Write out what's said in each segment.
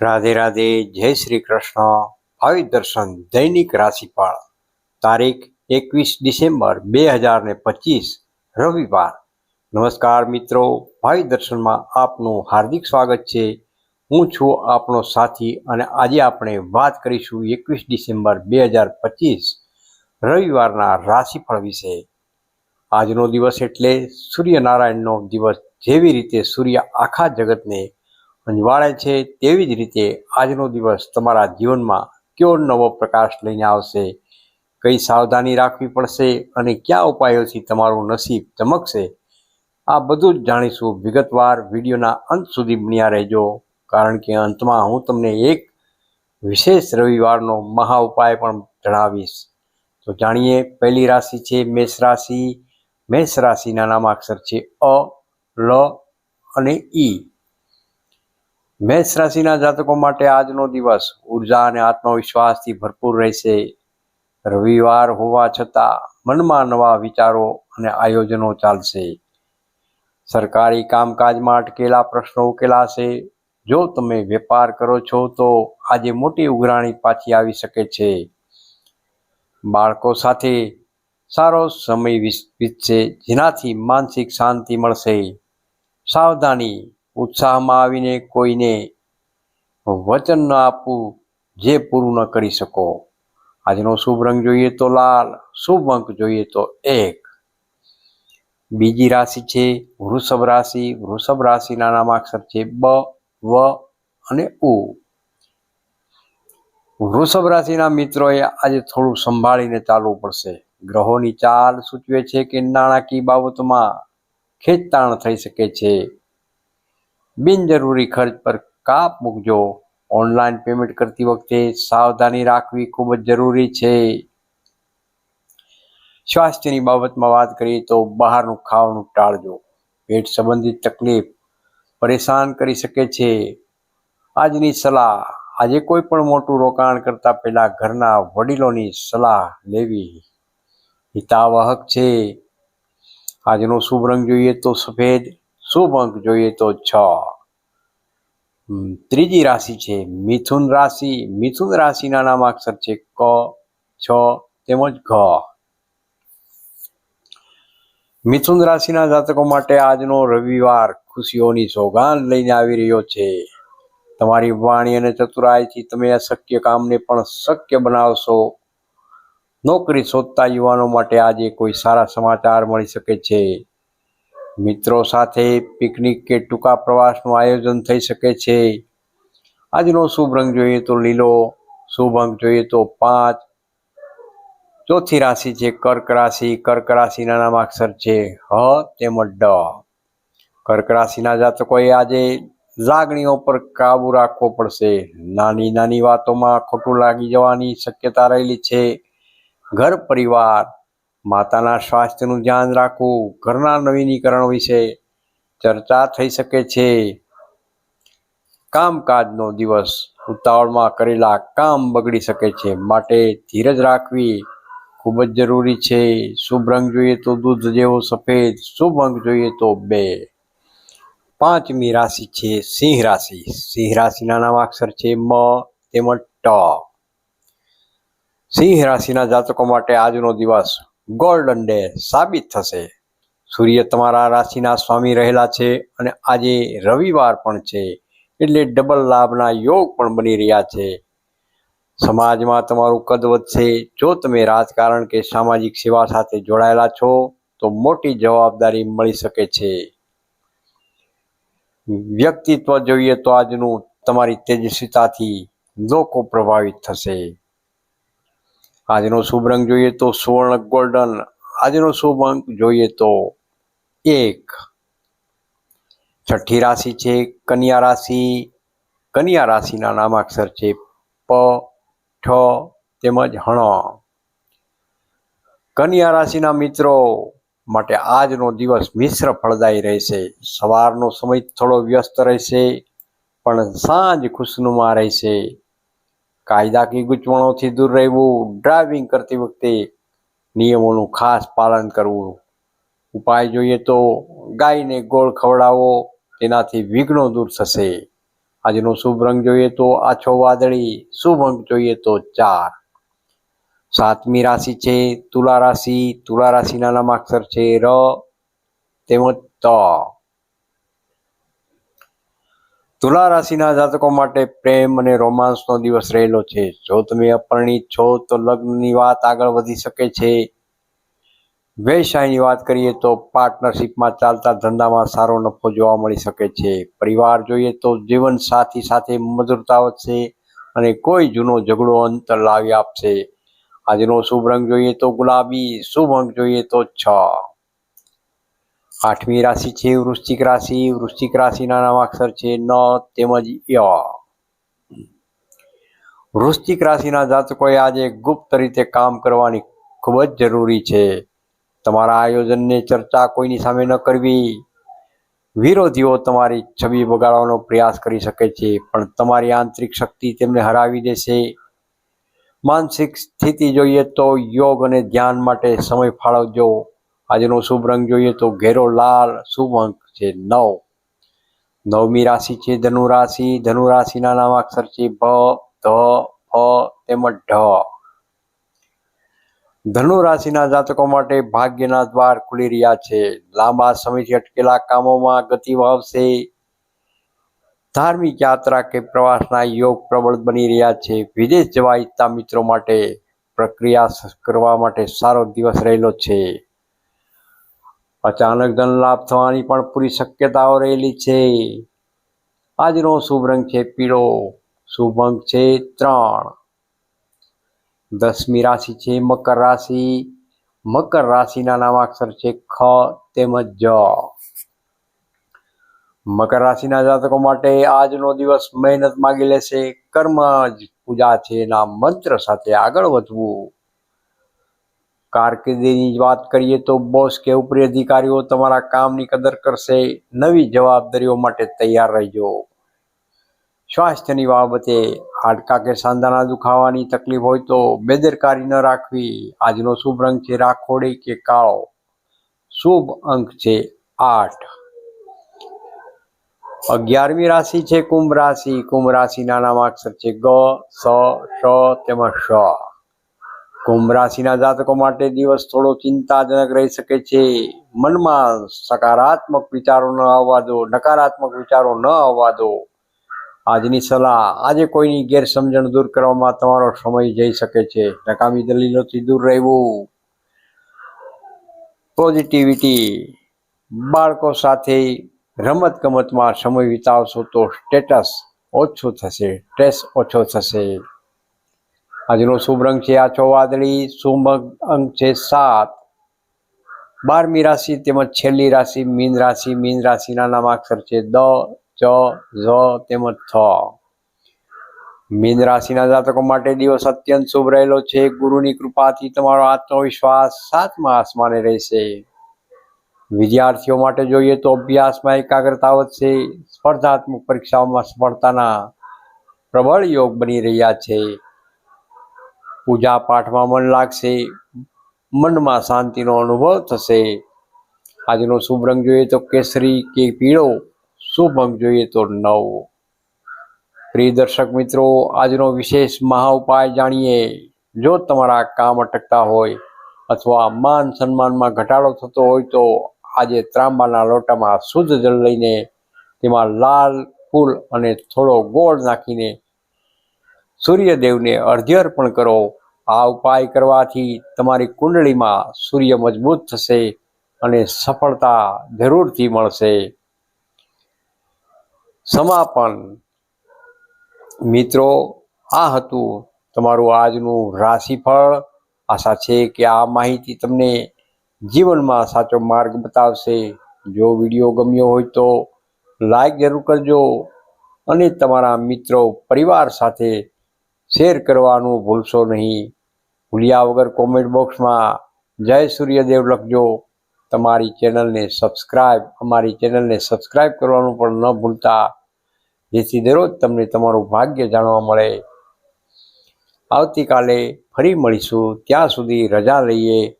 રાધે રાધે, જય શ્રી કૃષ્ણ. ભાવિ દર્શન દૈનિક રાશિફળ. તારીખ એકવીસ ડિસેમ્બર બે હજાર ને પચીસ, રવિવાર. નમસ્કાર મિત્રો ભાવિ દર્શનમાં આપનું હાર્દિક સ્વાગત છે. હું છું આપનો સાથી અને આજે આપણે વાત કરીશું એકવીસ ડિસેમ્બર બે હજાર પચીસ, રવિવારના રાશિફળ વિશે. આજનો દિવસ એટલે સૂર્યનારાયણનો દિવસ. જેવી રીતે સૂર્ય આખા જગતને અંજવાળે છે તેવી જ રીતે આજનો દિવસ તમારા જીવનમાં કયો નવો પ્રકાશ લઈને આવશે? કઈ સાવધાની રાખવી પડશે અને કયા ઉપાયોથી તમારું નસીબ ચમકશે? આ બધું જ જાણીશું વિગતવાર વિડીયોના અંત સુધી બન્યા રહેજો, કારણ કે અંતમાં હું તમને એક વિશેષ રવિવારનો મહા ઉપાય પણ જણાવીશ. તો જાણીએ, પહેલી રાશિ છે મેષ રાશિ. મેષ રાશિના નામાક્ષર છે અ, લ અને ઈ. મેષ રાશિના જાતકો માટે આજનો દિવસ ઊર્જા અને આત્મવિશ્વાસથી ભરપૂર રહેશે. રવિવાર હોવા છતાં મનમાં નવા વિચારો અને આયોજનો ચાલશે. સરકારી કામકાજમાં અટકેલા પ્રશ્નો ઉકેલાશે. જો તમે વેપાર કરો છો તો આજે મોટી ઉઘરાણી પાછી આવી શકે છે. બાળકો સાથે સારો સમય વીતશે, જેનાથી માનસિક શાંતિ મળશે. સાવધાની ઉત્સાહમાં આવીને કોઈને વચન ન આપવું, જે પૂરું ન કરી શકો. આજનો શુભ રંગ જોઈએ તો લાલ, શુભ અંક જોઈએ તો એક. બીજી રાશિ છે વૃષભ રાશિ. વૃષભ રાશિના નામાક્ષર છે બ, વ અને ઉ. વૃષભ રાશિના મિત્રોએ આજે થોડું સંભાળીને ચાલવું પડશે. ગ્રહોની ચાલ સૂચવે છે કે નાણાકીય બાબતમાં ખેંચતાણ થઈ શકે છે. બિનજરૂરી ખર્ચ પર કાપ મૂકજો. ઓનલાઈન પેમેન્ટ કરતી વખતે સાવધાની રાખવી ખૂબ જ જરૂરી છે. સ્વાસ્થ્યની બાબતમાં વાત કરીએ તો બહારનું ખાવાનું ટાળજો. પેટ સંબંધિત તકલીફ પરેશાન કરી શકે છે. આજની સલાહ, આજે કોઈ પણ મોટું રોકાણ કરતા પહેલા ઘરના વડીલોની સલાહ લેવી હિતાવહક છે. આજનો શુભ રંગ જોઈએ તો સફેદ શુભ અંક જોઈએ તો છ. ત્રીજી રાશિ છે મિથુન રાશિ. મિથુન રાશિના નામાક્ષર છે ક, છ, તેમજ ઘ. મિથુન રાશિના જાતકો માટે આજનો રવિવાર ખુશીઓની સોગાન લઈને આવી રહ્યો છે. તમારી વાણી અને ચતુરાઈથી તમે અશક્ય કામને પણ શક્ય બનાવશો. નોકરી શોધતા યુવાનો માટે આજે કોઈ સારા સમાચાર મળી શકે છે. મિત્રો સાથે પિકનિક કે ટૂંકા પ્રવાસનું આયોજન થઈ શકે છે. આજનો શુભ રંગ જોઈએ તો લીલો, શુભ અંક જોઈએ તો પાંચ. ચોથી રાશિ છે કર્ક રાશિ, કર્ક રાશિના નામાક્ષર છે હ તેમજ ડ. કર્ક રાશિના જાતકોએ આજે લાગણીઓ પર કાબુ રાખવો પડશે. નાની નાની વાતોમાં ખોટું લાગી જવાની શક્યતા રહેલી છે. ઘર પરિવાર માતાના સ્વાસ્થ્યનું ધ્યાન રાખવું, ઘરના નવીનીકરણ વિશે ચર્ચા થઈ શકે છે. કામકાજનો દિવસ ઉતાવળમાં કરેલા કામ બગડી શકે છે. માટે ધીરજ રાખવી ખૂબ જ જરૂરી છે. શુભ રંગ જોઈએ તો દૂધ જેવો સફેદ, શુભ અંક જોઈએ તો બે. પાંચમી રાશિ છે સિંહ રાશિ. સિંહ રાશિના નામાક્ષર છે મ તેમજ ટ. સિંહ રાશિના જાતકો માટે આજનો દિવસ ગોલ્ડન ડે સાબિત થશે. સૂર્ય તમારા રાશિના સ્વામી રહેલા છે અને આજે રવિવાર પણ છે. એટલે ડબલ લાભના યોગ પણ બની રહ્યા છે. સમાજમાં તમારું કદ વધશે. જો તમે રાજકારણ કે સામાજિક સેવા સાથે જોડાયેલા છો, તો મોટી જવાબદારી મળી શકે છે. વ્યક્તિત્વ જોઈએ તો આજનું તમારી તેજસ્વીતાથી લોકો પ્રભાવિત થશે. આજનો શુભ રંગ જોઈએ તો સુવર્ણ ગોલ્ડન. આજનો શુભ અંક જોઈએ તો એક. છઠ્ઠી રાશિ છે, કન્યા રાશિ. કન્યા રાશિના નામાક્ષર છે પ, ઠ તેમજ હણ. કન્યા રાશિના મિત્રો માટે આજનો દિવસ મિશ્ર ફળદાયી રહેશે. સવારનો સમય થોડો વ્યસ્ત રહેશે, પણ સાંજ ખુશનુમા રહેશે. કાયદાકીય ગૂંચવણોથી દૂર રહેવું ડ્રાઇવિંગ કરતી વખતે નિયમોનું ખાસ પાલન કરવું. ઉપાય જોઈએ તો ગાયને ગોળ ખવડાવો, તેનાથી વિઘ્નો દૂર થશે. આજનો શુભ રંગ જોઈએ તો આછો વાદળી, શુભ અંક જોઈએ તો ચાર. સાતમી રાશિ છે, તુલા રાશિ, તુલા રાશિના નામાક્ષર છે, ર, તેમજ ત. તુલા રાશિના જાતકો માટે પ્રેમ અને રોમાન્સનો દિવસ રહેલો છે. જો તમે અપરિણિત છો, તો લગ્નની વાત આગળ વધી શકે છે. વ્યવસાયની વાત કરીએ તો પાર્ટનરશિપમાં ચાલતા ધંધામાં સારો નફો જોવા મળી શકે છે. પરિવાર જોઈએ તો જીવન સાથી સાથે મધુરતા વધશે અને કોઈ જૂનો ઝઘડો અંતર લાવી આપશે. આજનો શુભ રંગ જોઈએ તો ગુલાબી, શુભ અંક જોઈએ તો છ. આઠમી રાશિ છે, વૃશ્ચિક રાશિ. વૃશ્ચિક રાશિના નામાક્ષર છે, ન, તેમજ ય. વૃશ્ચિક રાશિના જાતકોએ આજે ગુપ્ત રીતે કામ કરવાની ખૂબ જ જરૂરી છે. તમારા આયોજનને ચર્ચા કોઈની સામે ન કરવી. વિરોધીઓ તમારી છબી બગાડવાનો પ્રયાસ કરી શકે છે, પણ તમારી આંતરિક શક્તિ તેમને હરાવી દેશે. માનસિક સ્થિતિ જોઈએ તો યોગ અને ધ્યાન માટે સમય ફાળવજો. આજનો શુભ રંગ જોઈએ તો ઘેરો લાલ શુભ અંક છે નવ. નવમી રાશિ છે ધનુ રાશિ ધનુ રાશિના નામાક્ષર છે ભ ધ, ફ તેમજ ઢ. ધનુ રાશિના જાતકો માટે ભાગ્યના દ્વાર ખુલી રહ્યા છે. લાંબા સમયથી અટકેલા કામોમાં ગતિ વાવશે ધાર્મિક યાત્રા કે પ્રવાસના યોગ પ્રબળ બની રહ્યા છે. વિદેશ જવા ઈચ્છતા મિત્રો માટે પ્રક્રિયા કરવા માટે સારો દિવસ રહેલો છે. અચાનક ધન લાભ થવાની પણ પૂરી શક્યતાઓ રહેલી છે. આજનો શુભ રંગ છે પીળો, શુભ અંક છે ત્રણ. દસમી રાશિ છે મકર રાશિ. મકર રાશિના નામાક્ષર છે ખ તેમજ જ. મકર રાશિના જાતકો માટે આજનો દિવસ મહેનત માગી લેશે, કર્મ જ, પૂજા છે એના મંત્ર સાથે આગળ વધવું. કારકિર્દીની વાત કરીએ તો બોસ કે ઉપરી અધિકારીઓ તમારા કામની કદર કરશે, નવી જવાબદારીઓ માટે તૈયાર રહેજો. સ્વાસ્થ્યની બાબતે હાડકા કે સાંધાના દુખાવાની તકલીફ હોય તો બેદરકારી ન રાખવી. આજનો શુભ રંગ છે રાખોડી કે કાળો? શુભ અંક છે આઠ. અગિયારમી રાશિ છે કુંભ રાશિ. કુંભ રાશિના નામાક્ષર છે ગ, સ શ તેમજ શ કુંભ રાશિના જાતકો માટે દિવસ થોડો ચિંતાજનક રહી શકે છે. મનમાં સકારાત્મક વિચારો ન આવવા દો, નકારાત્મક વિચારો ન આવવા દો. આજની સલાહ, આજે કોઈની ગેરસમજણ દૂર કરવામાં તમારો સમય જઈ શકે છે. નકામી દલીલોથી દૂર રહેવું. પોઝિટિવિટી બાળકો સાથે રમત ગમતમાં સમય વિતાવશો તો સ્ટેટસ ઓછું થશે સ્ટ્રેસ ઓછો થશે. આજનો શુભ રંગ છે આછો વાદળી શુભ અંક છે સાત. બારમી રાશિ તેમજ છેલ્લી રાશિ મીન રાશિ. મીન રાશિના નામાક્ષર છે દ, ચ, ઝ તેમજ થ. મીન રાશિના જાતકો માટે દિવસ અત્યંત શુભ રહેલો છે. ગુરુની કૃપાથી તમારો આત્મવિશ્વાસ સાતમા આસમાને રહેશે. વિદ્યાર્થીઓ માટે જોઈએ તો અભ્યાસમાં એકાગ્રતા વધશે. સ્પર્ધાત્મક પરીક્ષાઓમાં સફળતાના પ્રબળ યોગ બની રહ્યા છે. પૂજા પાઠમાં મન લાગશે, મનમાં શાંતિનો અનુભવ થશે. આજનો શુભ રંગ જોઈએ તો કેસરી કે પીળો, શુભ અંક જોઈએ તો નવ. પ્રિય દર્શક મિત્રો, આજનો વિશેષ મહા ઉપાય જાણીએ. જો તમારા કામ અટકતા હોય અથવા માન સન્માનમાં ઘટાડો થતો હોય તો આજે ત્રાંબાના લોટામાં શુદ્ધ જળ લઈને તેમાં લાલ, ફૂલ અને થોડો ગોળ નાખીને સૂર્યદેવને અર્ધ્ય અર્પણ કરો. આ ઉપાય કરવાથી તમારી કુંડળીમાં સૂર્ય મજબૂત થશે અને સફળતા જરૂરથી મળશે. સમાપન. મિત્રો, આ હતું તમારું આજનું રાશિફળ. આશા છે કે આ માહિતી તમને જીવનમાં સાચો માર્ગ બતાવશે. જો વીડિયો ગમ્યો હોય તો લાઈક જરૂર કરજો અને તમારા મિત્રો પરિવાર સાથે શેર કરવાનું ભૂલશો નહીં. ભૂલ્યા વગર કોમેન્ટ બોક્સમાં જય સૂર્યદેવ લખજો. તમારી ચેનલને સબસ્ક્રાઈબ અમારી ચેનલને સબસ્ક્રાઈબ કરવાનું પણ ન ભૂલતા. જેથી દરરોજ તમને તમારું ભાગ્ય જાણવા મળે. આવતીકાલે ફરી મળીશું. ત્યાં સુધી રજા લઈએ.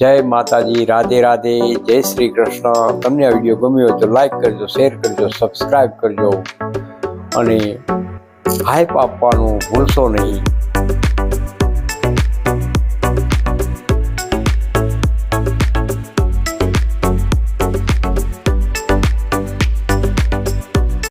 જય માતાજી. રાધે રાધે. જય શ્રી કૃષ્ણ. તમને આ વીડિયો ગમ્યો તો લાઈક કરજો શેર કરજો સબસ્ક્રાઈબ કરજો. અને હાઈપ આપવાનું ભૂલશો નહીં.